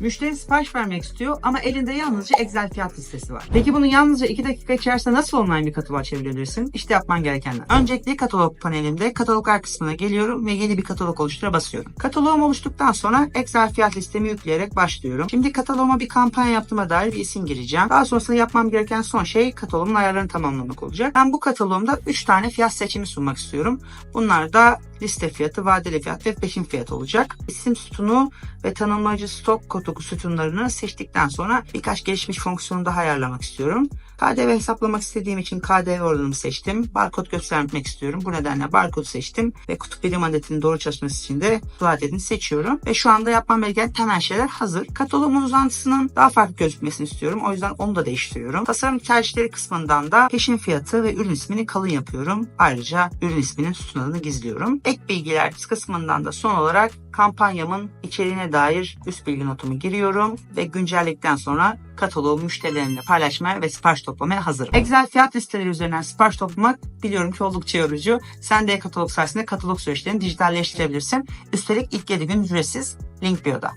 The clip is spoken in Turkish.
Müşteri sipariş vermek istiyor ama elinde yalnızca Excel fiyat listesi var. Peki bunu yalnızca 2 dakika içerisinde nasıl online bir kataloğa çevirebilirsin? İşte yapman gerekenler. Öncelikle katalog panelimde kataloglar kısmına geliyorum ve yeni bir katalog oluştura basıyorum. Kataloğum oluştuktan sonra Excel fiyat listemi yükleyerek başlıyorum. Şimdi kataloğuma bir kampanya yaptığıma dair bir isim gireceğim. Daha sonrasında yapmam gereken son şey kataloğumun ayarlarını tamamlamak olacak. Ben bu kataloğumda 3 tane fiyat seçimi sunmak istiyorum. Bunlar da liste fiyatı, vadeli fiyat ve peşin fiyat olacak. İsim sütunu ve tanımlayıcı stok kodu sütunlarını seçtikten sonra birkaç gelişmiş fonksiyonu daha ayarlamak istiyorum. KDV hesaplamak istediğim için KDV oranımı seçtim. Barkod göstermek istiyorum. Bu nedenle barkod seçtim ve kutup birim adetinin doğru çalışması için de bu adetini seçiyorum. Ve şu anda yapmam gereken temel şeyler hazır. Kataloğumun uzantısının daha farklı gözükmesini istiyorum. O yüzden onu da değiştiriyorum. Tasarım tercihleri kısmından da peşin fiyatı ve ürün ismini kalın yapıyorum. Ayrıca ürün isminin sütun adını gizliyorum. Ek bilgiler kısmından da son olarak kampanyamın içeriğine dair üst bilgi notumu giriyorum ve güncelledikten sonra kataloğu müşterilerimle paylaşmaya ve sipariş toplamaya hazırım. Excel fiyat listeleri üzerinden sipariş toplamak biliyorum ki oldukça yorucu. Sen de katalog sayesinde katalog süreçlerini dijitalleştirebilirsin. Üstelik ilk 7 gün ücretsiz. Link bio'da.